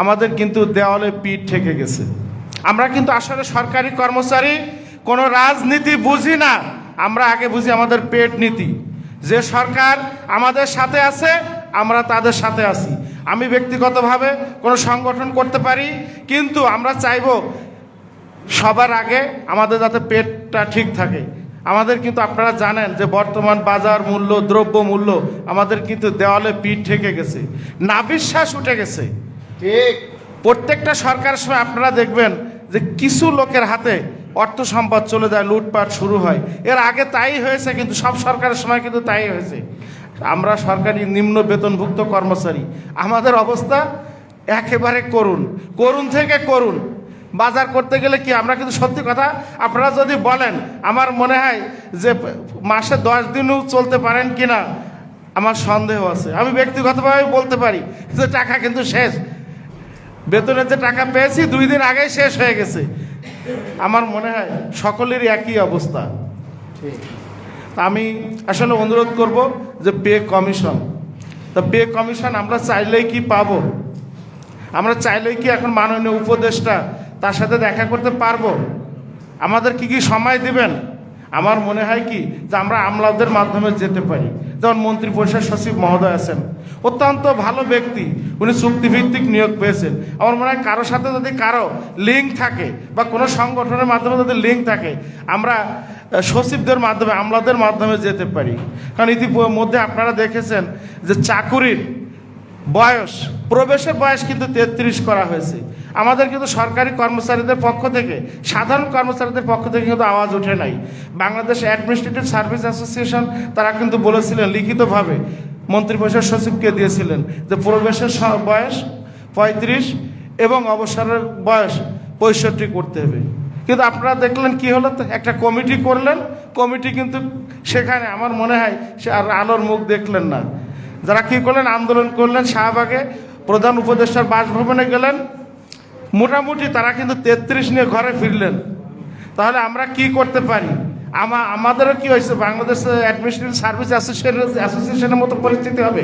আমাদের কিন্তু দেওয়ালে পিঠ ঠেকে গেছে। আমরা কিন্তু আসলে সরকারি কর্মচারী, কোনো রাজনীতি বুঝি না। আমরা আগে বুঝি আমাদের পেট নীতি। যে সরকার আমাদের সাথে আছে, আমরা তাদের সাথে আছি। আমি ব্যক্তিগতভাবে কোনো সংগঠন করতে পারি, কিন্তু আমরা চাইব সবার আগে আমাদের যাতে পেটটা ঠিক থাকে। আমাদের কিন্তু আপনারা জানেন যে বর্তমান বাজার মূল্য, দ্রব্য মূল্য আমাদের কিন্তু দেওয়ালে পিঠ ঠেকে গেছে। নাবিশ্বাস উঠে গেছে। ঠিক। প্রত্যেকটা সরকারের সময় আপনারা দেখবেন যে কিছু লোকের হাতে অর্থ সম্পদ চলে যায়, লুটপাট শুরু হয়। এর আগে তাই হয়েছে, কিন্তু সব সরকারের সময় কিন্তু তাই হয়েছে। আমরা সরকারি নিম্ন বেতনভুক্ত কর্মচারী, আমাদের অবস্থা একেবারে করুন করুন থেকে করুন বাজার করতে গেলে কি, আমরা কিন্তু সত্যি কথা, আপনারা যদি বলেন, আমার মনে হয় যে মাসে দশ দিনও চলতে পারেন কি না আমার সন্দেহ আছে। আমি ব্যক্তিগতভাবে বলতে পারি যে টাকা কিন্তু শেষ। বেতনের যে টাকা পেয়েছি, দুই দিন আগেই শেষ হয়ে গেছে। আমার মনে হয় সকলেরই একই অবস্থা। আমি আসলে অনুরোধ করব যে পে কমিশন। তা পে কমিশন আমরা চাইলেই কি পাবো? আমরা চাইলেই কি এখন মাননীয় উপদেষ্টা তার সাথে দেখা করতে পারব? আমাদের কি কি সময় দিবেন? আমার মনে হয় কি যে আমরা আমলাদের মাধ্যমে যেতে পারি। যেমন মন্ত্রী পরিষদ সচিব মহোদয় আছেন। অত্যন্ত ভালো ব্যক্তি। উনি চুক্তিভিত্তিক নিয়োগ পেয়েছেন। আমার মনে হয় কারোর সাথে যদি কারও লিঙ্ক থাকে বা কোনো সংগঠনের মাধ্যমে যদি লিঙ্ক থাকে, আমরা সচিবদের মাধ্যমে, আমলাদের মাধ্যমে যেতে পারি। কারণ ইতিমধ্যে আপনারা দেখেছেন যে চাকুরির বয়স, প্রবেশের বয়স কিন্তু তেত্রিশ করা হয়েছে। আমাদের কিন্তু সরকারি কর্মচারীদের পক্ষ থেকে, সাধারণ কর্মচারীদের পক্ষ থেকে কিন্তু আওয়াজ ওঠে নাই। বাংলাদেশ অ্যাডমিনিস্ট্রেটিভ সার্ভিস অ্যাসোসিয়েশন তারা কিন্তু বলেছিলেন লিখিতভাবে মন্ত্রী পরিষদ সচিবকে দিয়েছিলেন যে প্রবেশের বয়স পঁয়ত্রিশ এবং অবসরের বয়স পঁয়ষট্টি করতে হবে। কিন্তু আপনারা দেখলেন কি হলো? একটা কমিটি করলেন, কমিটি কিন্তু সেখানে আমার মনে হয় সে আর আলোর মুখ দেখলেন না। যারা কি করলেন? আন্দোলন করলেন শাহবাগে। প্রধান উপদেষ্টার বাসভবনে গেলেন। মোটামুটি তারা কিন্তু তেত্রিশ নিয়ে ঘরে ফিরলেন। তাহলে আমরা কি করতে পারি? আমা আমাদেরও কি হয়েছে? বাংলাদেশ অ্যাডমিনিস্ট্রেটিভ সার্ভিস অ্যাসোসিয়েশন অ্যাসোসিয়েশনের মতো পরিস্থিতি হবে।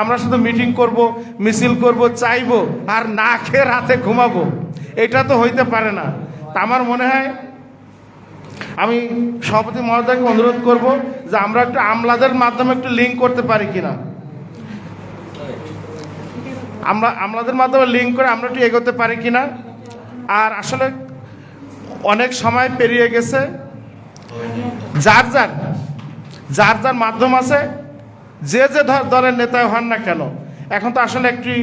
আমরা শুধু মিটিং করব, মিছিল করব, চাইব, আর না খেয়ে রাতে ঘুমাবো। এটা তো হইতে পারে না। তা আমার মনে হয়, আমি সভাপতি মহোদয়কে অনুরোধ করব যে আমরা একটু আমলাদের মাধ্যমে একটু লিঙ্ক করতে পারি কিনা। আমরা আমাদের মাধ্যমে লিঙ্ক করে আমরা একটু এগোতে পারি কি না আর আসলে অনেক সময় পেরিয়ে গেছে। যার যার যার যার মাধ্যম আছে, যে যে দলের নেতা হন না কেন, এখন তো আসলে একটি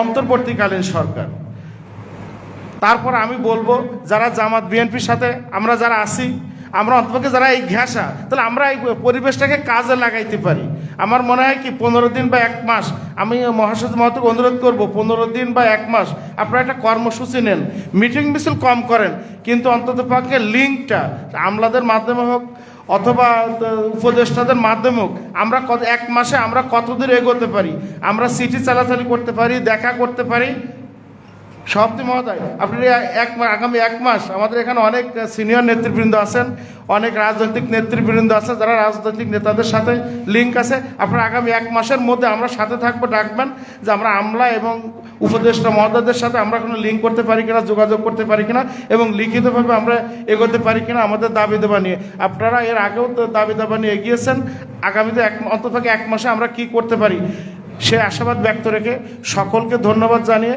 অন্তর্বর্তীকালীন সরকার। তারপর আমি বলব, যারা জামাত বিএনপির সাথে আমরা যারা আছি, আমরা অন্তপক্ষে যারা এই ঘেঁষা, তাহলে আমরা এই পরিবেশটাকে কাজে লাগাইতে পারি। আমার মনে হয় কি, পনেরো দিন বা এক মাস, আমি মহাসচিব মহোদয়কে অনুরোধ করব, পনেরো দিন বা এক মাস, আপনারা একটা কর্মসূচি নেন, মিটিং মিছিল কম করেন, কিন্তু অন্তত পক্ষে লিঙ্কটা, আমলাদের মাধ্যমে হোক, অথবা উপদেষ্টাদের মাধ্যমে হোক, আমরা কত, এক মাসে আমরা কতদূর এগোতে পারি, আমরা সিটি চালাচালি করতে পারি, দেখা করতে পারি সভাপতি মহোদয়, আপনি এক আগামী এক মাস আমাদের এখানে অনেক সিনিয়র নেতৃবৃন্দ আছেন, অনেক রাজনৈতিক নেতৃবৃন্দ আছে যারা রাজনৈতিক নেতাদের সাথে লিঙ্ক আছে। আপনার আগামী এক মাসের মধ্যে আমরা সাথে থাকব, ডাকবেন যে আমরা আমলা এবং উপদেষ্টা মহোদয়দের সাথে আমরা কোনো লিঙ্ক করতে পারি কিনা, যোগাযোগ করতে পারি কিনা এবং লিখিতভাবে আমরা এগোতে পারি কিনা আমাদের দাবি দেওয়া নিয়ে। আপনারা এর আগেও তো দাবি দাবা নিয়ে এগিয়েছেন, আগামীতে এক অন্তত এক মাসে আমরা কি করতে পারি? সে আশাবাদ ব্যক্ত রেখে সকলকে ধন্যবাদ জানিয়ে